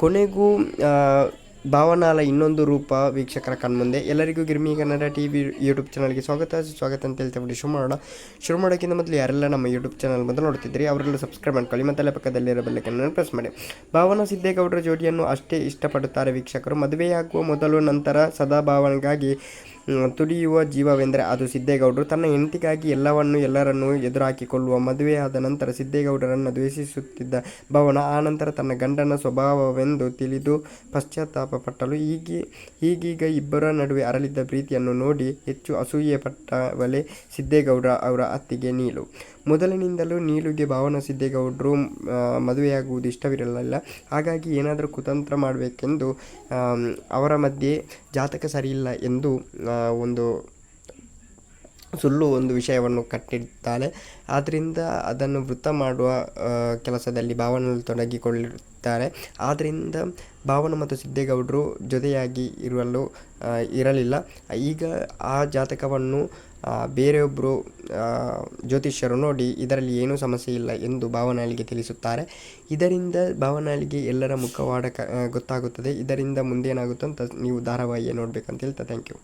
ಕೊನೆಗೂ ಭಾವನಾಲ ಇನ್ನೊಂದು ರೂಪ ವೀಕ್ಷಕರ ಕಣ್ಮುಂದೆ. ಎಲ್ಲರಿಗೂ Girmi Kannada T V YouTube ಚಾನಲ್ಗೆ ಸ್ವಾಗತ. ಸ್ವಾಗತ ಅಂತ ಹೇಳ್ತಾ ಶುರು ಮಾಡೋಣ. ಶುರು ಮಾಡೋಕ್ಕಿಂತ ಮೊದಲು ಯಾರೆಲ್ಲ ನಮ್ಮ ಯೂಟ್ಯೂಬ್ ಚಾನಲ್ ಮೊದಲು ನೋಡ್ತಿದ್ರಿ ಅವರೆಲ್ಲ ಸಬ್ಸ್ಕ್ರೈಬ್ ಮಾಡ್ಕೊಳ್ಳಿ. ಮತ್ತೆ ಪಕ್ಕದಲ್ಲಿರೋ ಬೆಲ್ಲಕ್ಕನ್ನು ಪ್ರೆಸ್ ಮಾಡಿ. ಭಾವನಾ ಸಿದ್ದೇಗೌಡರ ಜೋಡಿಯನ್ನು ಅಷ್ಟೇ ಇಷ್ಟಪಡುತ್ತಾರೆ ವೀಕ್ಷಕರು. ಮದುವೆಯಾಗುವ ಮೊದಲು ನಂತರ ಸದಾ ಭಾವನೆಗಾಗಿ ತುಡಿಯುವ ಜೀವವೆಂದರೆ ಅದು ಸಿದ್ದೇಗೌಡರು. ತನ್ನ ಹೆಂಡತಿಗಾಗಿ ಎಲ್ಲವನ್ನೂ ಎಲ್ಲರನ್ನೂ ಎದುರಾಕಿಕೊಳ್ಳುವ ಮದುವೆಯಾದ ನಂತರ ಸಿದ್ದೇಗೌಡರನ್ನು ದ್ವೇಷಿಸುತ್ತಿದ್ದ ಭವನ ಆನಂತರ ತನ್ನ ಗಂಡನ ಸ್ವಭಾವವೆಂದು ತಿಳಿದು ಪಶ್ಚಾತ್ತಾಪ ಪಟ್ಟಳು ಹೀಗೆ ಈಗೀಗ ಇಬ್ಬರ ನಡುವೆ ಅರಳಿದ್ದ ಪ್ರೀತಿಯನ್ನು ನೋಡಿ ಹೆಚ್ಚು ಅಸೂಯೆ ಪಟ್ಟವಳೆ ಸಿದ್ದೇಗೌಡ ಅವರ ಅತ್ತಿಗೆ ನೀಲು. ಮೊದಲಿನಿಂದಲೂ ನೀಲುಗೆ ಭಾವನ ಸಿದ್ದೇಗೌಡರು ಮದುವೆಯಾಗುವುದು ಇಷ್ಟವಿರಲಿಲ್ಲ. ಹಾಗಾಗಿ ಏನಾದರೂ ಕುತಂತ್ರ ಮಾಡಬೇಕೆಂದು ಅವರ ಮಧ್ಯೆ ಜಾತಕ ಸರಿಯಿಲ್ಲ ಎಂದು ಒಂದು ಸುಳ್ಳು ಒಂದು ವಿಷಯವನ್ನು ಕಟ್ಟಿಡ್ತಾನೆ ಆದ್ದರಿಂದ ಅದನ್ನು ವೃತ್ತ ಮಾಡುವ ಕೆಲಸದಲ್ಲಿ ಭಾವನಲ್ಲಿ ತೊಡಗಿಕೊಳ್ಳುತ್ತಾರೆ. ಆದ್ದರಿಂದ ಭಾವನ ಮತ್ತು ಸಿದ್ದೇಗೌಡರು ಜೊತೆಯಾಗಿ ಇರಲು ಇರಲಿಲ್ಲ. ಈಗ ಆ ಜಾತಕವನ್ನು ಬೇರೆಯೊಬ್ಬರು ಜ್ಯೋತಿಷ್ಯರು ನೋಡಿ ಇದರಲ್ಲಿ ಏನೂ ಸಮಸ್ಯೆ ಇಲ್ಲ ಎಂದು ಭಾವನಾಳಿಗೆ ತಿಳಿಸುತ್ತಾರೆ. ಇದರಿಂದ ಭಾವನಾಳಿಗೆ ಎಲ್ಲರ ಮುಖವಾಡ ಗೊತ್ತಾಗುತ್ತದೆ. ಇದರಿಂದ ಮುಂದೇನಾಗುತ್ತೆ ಅಂತ ನೀವು ಧಾರಾವಾಹಿಯ ನೋಡಬೇಕಂತ ಹೇಳ್ತಾ ಥ್ಯಾಂಕ್ ಯು